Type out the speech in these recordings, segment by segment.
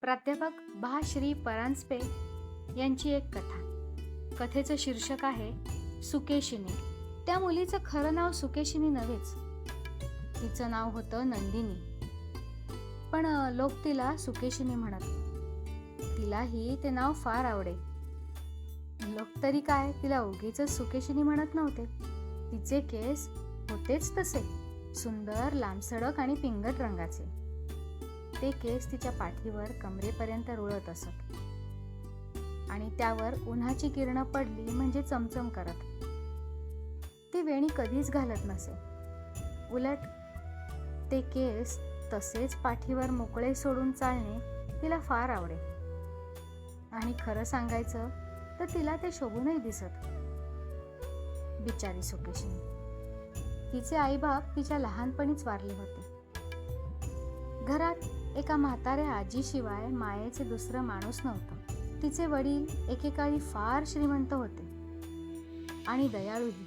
प्राध्यापक भा श्री. परांजपे यांची एक कथा. कथेचं शीर्षक आहे सुकेशिनी. त्या मुलीचं खरं नाव सुकेशिनी नव्हेच. तिचं नाव होतं नंदिनी. पण लोक तिला सुकेशिनी म्हणत. तिलाही ते नाव फार आवडे. लोक तरी काय तिला उगीच सुकेशिनी म्हणत नव्हते. तिचे केस होतेच तसे. सुंदर लांबसडक आणि पिंगट रंगाचे. ते केस तिच्या पाठीवर कमरेपर्यंत रुळत असत. आणि त्यावर उन्हाची किरणं पडली म्हणजे चमचम करत. ती वेणी कधीच घालत नसे. उलट ते केस तसेच पाठीवर मोकळे सोडून चालणे तिला फार आवडे. आणि खरं सांगायचं तर तिला ते शोभूनही दिसत. बिचारी सुकेशिनी तिचे आईबाप तिच्या लहानपणीच वारले होते. घरात एका म्हाताऱ्या आजीशिवाय मायेचे दुसरं माणूस नव्हतं. तिचे वडील एकेकाळी फार श्रीमंत होते आणि दयाळूही.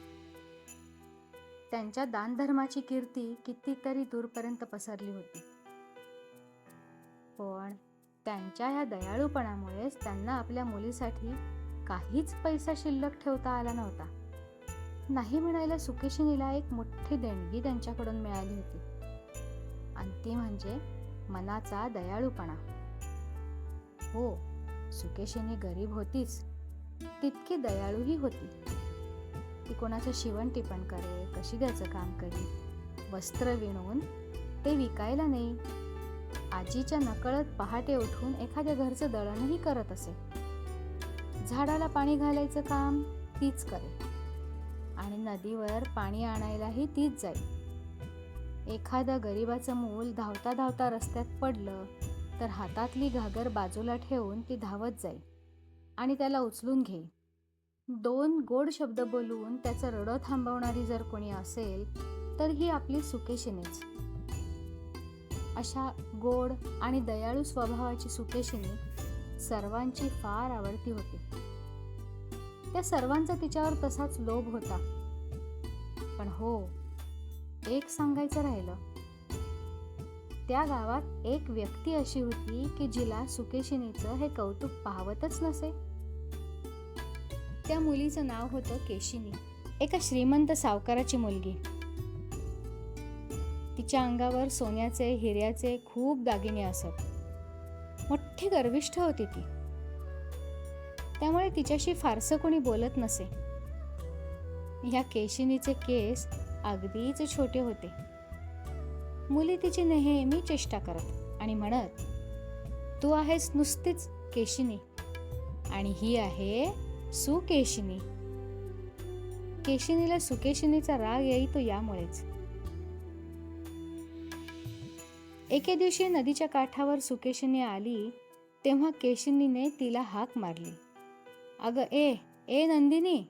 त्यांच्या दानधर्माची कीर्ती कितीतरी दूरपर्यंत पसरली होती. पण त्यांच्या ह्या दयाळूपणामुळेच त्यांना आपल्या मुलीसाठी काहीच पैसा शिल्लक ठेवता आला नव्हता. नाही म्हणायला सुकेशिनीला एक मोठी देणगी त्यांच्याकडून मिळाली होती. आणि ती म्हणजे मनाचा दयाळूपणा. हो सुकेशिनी गरीब होतीच. तितकी दयाळूही होती. ती कोणाचं शिवण टिपण करे कशी त्याचं काम करी वस्त्र विणून ते विकायला नाही आजीच्या नकळत पहाटे उठून एखाद्या घरचं दळणही करत असे. झाडाला पाणी घालायचं काम तीच करे. आणि नदीवर पाणी आणायलाही तीच जाईल. एखादं गरिबाचं मूल धावता धावता रस्त्यात पडलं तर हातातली घागर बाजूला ठेवून ती धावत जाईल आणि त्याला उचलून घेई दोन गोड शब्द बोलून त्याचं रडं थांबवणारी जर कोणी असेल तर ही आपली सुकेशिनीच. अशा गोड आणि दयाळू स्वभावाची सुकेशिनी सर्वांची फार आवडती होती. त्या सर्वांचा तिच्यावर तसाच लोभ होता. पण हो एक सांगायचं राहिलं. त्या गावात एक व्यक्ती अशी होती की जिला सुकेशिनीचं हे कौतुक पाहवतच नसे. त्या मुलीचं नाव होतं केशिनी. एका श्रीमंत सावकाराची मुलगी. तिच्या अंगावर सोन्याचे हिऱ्याचे खूप दागिने असत. मोठी गर्विष्ठ होती ती. त्यामुळे तिच्याशी फारसं कोणी बोलत नसे. ह्या केशिनीचे केस अगदीच छोटे होते. मुली तिची नेहमी चेष्टा करत आणि म्हणत तू आहेस नुसतीच केशिनी आणि ही आहे सुकेशिनी. केशिनीला सुकेशिनीचा राग येई तो यामुळेच. एके दिवशी नदीच्या काठावर सुकेशिनी आली तेव्हा केशिनीने तिला हाक मारली. अगं ए ए नंदिनी.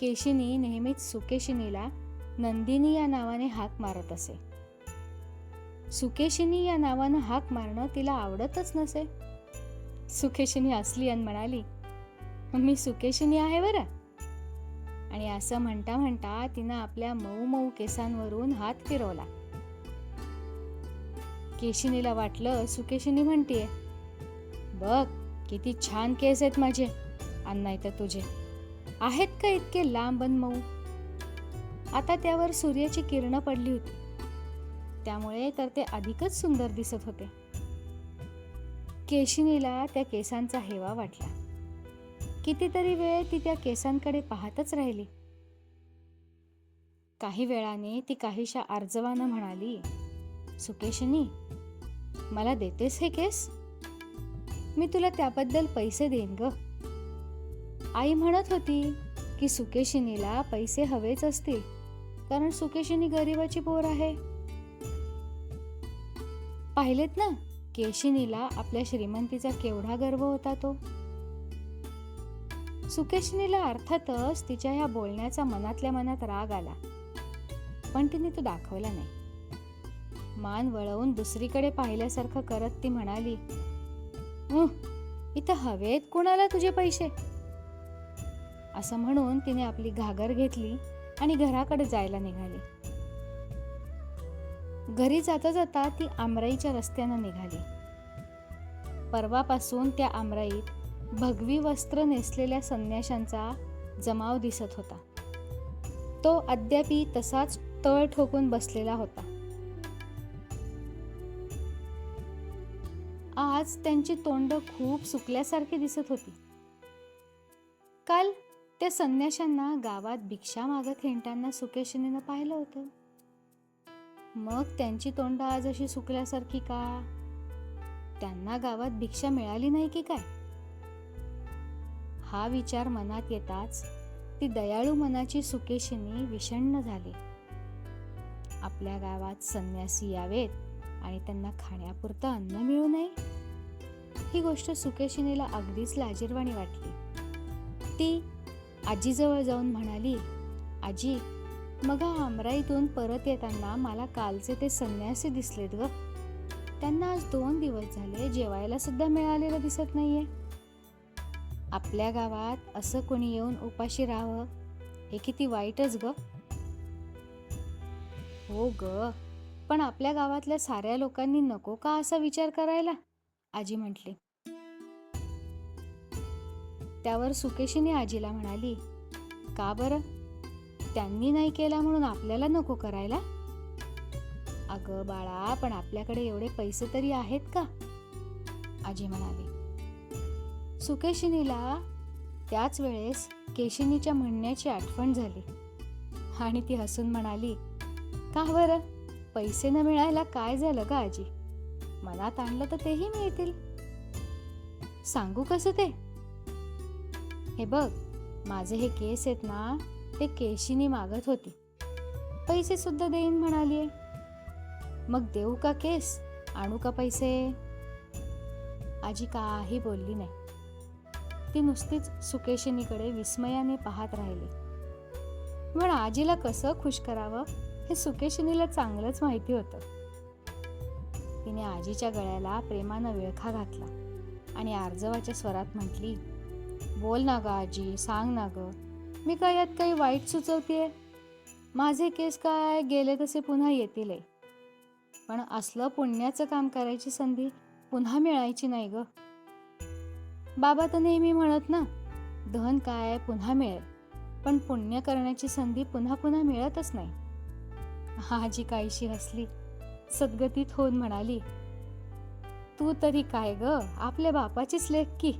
केशिनी नेहमीच सुकेशिनीला नंदिनी या नावाने हाक मारत असे. सुकेशिनी या नावानं हाक मारणं तिला आवडतच नसे. सुकेशिनी असली आणि म्हणाली मी सुकेशिनी आहे बरं. आणि असं म्हणता म्हणता तिनं आपल्या मऊ मऊ केसांवरून हात फिरवला. केशिनीला वाटलं सुकेशिनी म्हणतीये बघ किती छान केस आहेत माझे. आणि नाही तर तुझे. आहेत का इतके लांब आणि मऊ? आता त्यावर सूर्याची किरणं पडली होती. त्यामुळे तर ते अधिकच सुंदर दिसत होते. केशिनीला त्या केसांचा हेवा वाटला. कितीतरी वेळ ती त्या केसांकडे पाहतच राहिली. काही वेळाने ती काहीशा आर्जवानं म्हणाली सुकेशनी मला देतेस हे केस? मी तुला त्याबद्दल पैसे देईन ग. आई म्हणत होती की सुकेशिनीला पैसे हवेच असतील कारण सुकेशिनी गरिबाची पोर आहे. पाहिलेत ना केशिनीला आपल्या श्रीमंतीचा केवढा गर्व होता तो. सुकेशिनीला अर्थातच तिच्या ह्या बोलण्याचा मनातल्या मनात राग आला पण तिने तो दाखवला नाही. मान वळवून दुसरीकडे पाहिल्यासारखं करत ती म्हणाली इथं हवेत कोणाला तुझे पैसे? असं म्हणून तिने आपली घागर घेतली आणि घराकडे जायला निघाली. घरी जाता जाता ती आमराईच्या रस्त्यानं निघाली. परवापासून त्या आमराईत भगवी वस्त्र नेसलेल्या संन्याशांचा जमाव दिसत होता. तो अद्यापी तसाच तळ ठोकून बसलेला होता. आज त्यांची तोंड खूप सुकल्यासारखी दिसत होती. काल त्या संन्याशांना गावात भिक्षा मागत हिंडताना सुकेशनीनं पाहिलं होतं. मग त्यांची तोंड आज अशी सुकल्यासारखी का? त्यांना गावात भिक्षा मिळाली नाही की काय? हा विचार मनात येताच ती दयाळू मनाची सुकेशिनी विषण्ण झाली. आपल्या गावात संन्यासी यावेत. आणि त्यांना खाण्यापुरतं अन्न मिळू नये? ही गोष्ट सुकेशिनीला अगदीच लाजीरवाणी वाटली. ती आजीजवळ जाऊन म्हणाली आजी मग आमराईतून परत येताना मला कालचे ते संन्यासी दिसलेत ग. त्यांना आज दोन दिवस झाले जेवायला सुद्धा मिळालेलं दिसत नाहीये. आपल्या गावात असं कोणी येऊन उपाशी राहावं? हे किती वाईटच ग. हो ग. पण आपल्या गावातल्या साऱ्या लोकांनी नको का असा विचार करायला? आजी म्हटली. त्यावर सुकेशीने आजीला म्हणाली का बरं? त्यांनी नाही केला म्हणून आपल्याला नको करायला? अगं बाळा पण आपल्याकडे एवढे पैसे तरी आहेत का? आजी म्हणाली. सुकेशिनीला त्याच वेळेस केशिनीच्या म्हणण्याची आठवण झाली आणि ती हसून म्हणाली का बरं? पैसे न मिळायला काय झालं का आजी? मनात आणलं तर तेही मिळतील. सांगू कसं ते? हे बघ माझे हे केस आहेत ना ते केशीने मागत होती. पैसे सुद्धा देईन म्हणालीये. मग देऊ का केस? आणू का पैसे? आजी काही बोलली नाही. ती नुसतीच सुकेशिनीकडे विस्मयाने पाहत राहिली. पण आजीला कसं खुश करावं? हे सुकेशिनीला चांगलंच माहिती होतं. तिने आजीच्या गळ्याला प्रेमानं विळखा घातला आणि आर्जवाच्या स्वरात म्हटली बोल ना ग आजी सांग ना ग. मी काय यात काही वाईट सुचवतेय? माझे केस काय गेले तसे पुन्हा येतील. पण असलं पुण्याचं काम करायची संधी पुन्हा मिळायची नाही ग. बाबा तर नेहमी म्हणत ना धन काय पुन्हा मिळेल. पण पुण्य करण्याची संधी पुन्हा पुन्हा मिळतच नाही. आजी काहीशी हसली. सद्गतीत होऊन म्हणाली तू तरी काय ग? आपल्या बापाचीच लेख की.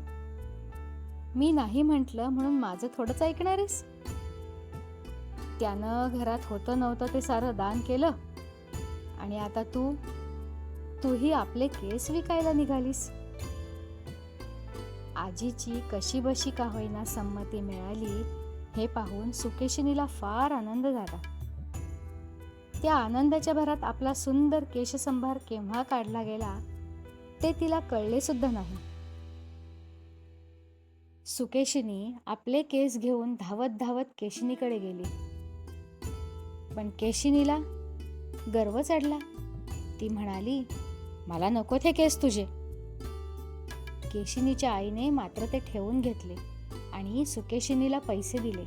मी नाही म्हटलं म्हणून माझं थोडंच ऐकणारेस? त्यानं घरात होतं नव्हतं ते सारं दान केलं. आणि आता तू तूही आपले केस विकायला निघालीस. आजीची कशी बशी का होईना संमती मिळाली हे पाहून सुकेशिनीला फार आनंद झाला. त्या आनंदाच्या भरात आपला सुंदर केशसंभार केव्हा काढला गेला ते तिला कळले सुद्धा नाही. सुकेशिनी आपले केस घेऊन धावत धावत केशिनीकडे गेली. पण केशिनीला गर्व चढला. ती म्हणाली मला नको ते केस तुझे. केशिनीच्या आईने मात्र ते ठेवून घेतले आणि सुकेशिनीला पैसे दिले.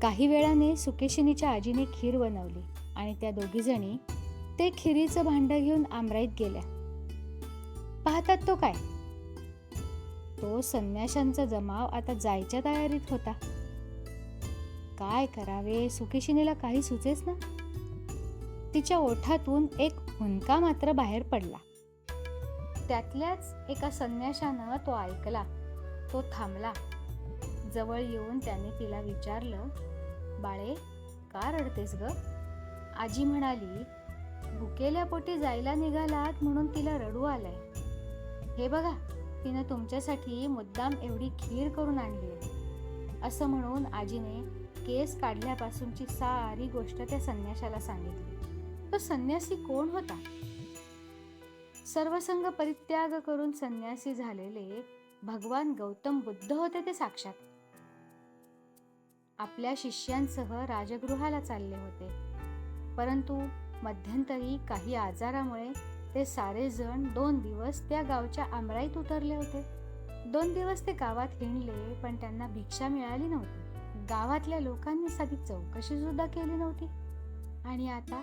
काही वेळाने सुकेशिनीच्या आजीने खीर बनवली. आणि त्या दोघीजणी ते खिरीचं भांडं घेऊन आमराईत गेल्या. पाहतात तो काय? तो संन्याशांचा जमाव आता जायच्या तयारीत होता. काय करावे? सुकेशिनीला काही सुचेच ना? तिच्या ओठातून एक हुंका मात्र बाहेर पडला. त्यातल्याच एका संन्याशानं तो ऐकला. तो थांबला. जवळ येऊन त्याने तिला विचारलं बाळे का रडतेस ग? आजी म्हणाली भुकेल्या पोटी जायला निघालात म्हणून तिला रडू आलंय. हे बघा तिनं तुमच्यासाठी मुद्दाम एवढी खीर करून आणली असं म्हणून आजीने केस काढल्यापासूनची सारी गोष्ट त्या संन्याशाला सांगितली. तो संन्यासी कोण होता? सर्वसंग परित्याग करून संन्यासी झालेले भगवान गौतम बुद्ध होते ते साक्षात. आपल्या शिष्यांसह राजगृहाला चालले होते. परंतु मध्यंतरी काही आजारामुळे ते सारेजण दोन दिवस त्या गावच्या आमराईत उतरले होते. दोन दिवस ते गावात हिंडले पण त्यांना भिक्षा मिळाली नव्हती. गावातल्या लोकांनी साधी चौकशी सुद्धा केली नव्हती. आणि आता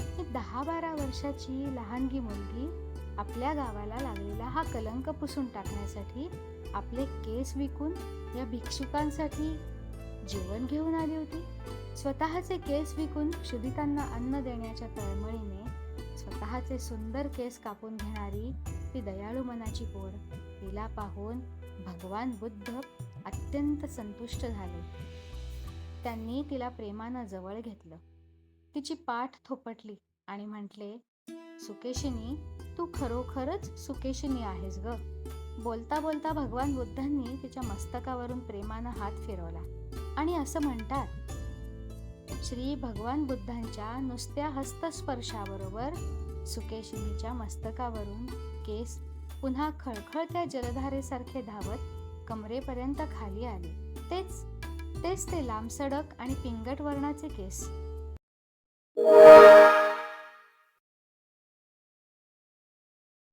ही दहा बारा वर्षाची लहानगी मुलगी आपल्या गावाला लागलेला हा कलंक पुसून टाकण्यासाठी आपले केस विकून या भिक्षुकांसाठी जेवण घेऊन आली होती. स्वतःचे केस विकून क्षुधितांना अन्न देण्याच्या तळमळीने स्वतःचे सुंदर केस कापून घेणारी ती दयाळू मनाची पोर तिला पाहून भगवान बुद्ध अत्यंत संतुष्ट झाले. त्यांनी तिला प्रेमानं जवळ घेतलं. तिची पाठ थोपटली आणि म्हटले सुकेशिनी तू खरोखरच सुकेशिनी आहेस ग. बोलता बोलता भगवान बुद्धांनी तिच्या मस्तकावरून प्रेमानं हात फिरवला आणि असं म्हणतात श्री भगवान बुद्धांच्या नुसत्या हस्तस्पर्शाबरोबर सुकेशिनीच्या मस्तकावरून केस पुन्हा खळखळत्या जलधारेसारखे धावत कमरेपर्यंत खाली आले. तेच तेच ते लांबसडक आणि पिंगट वर्णाचे केस.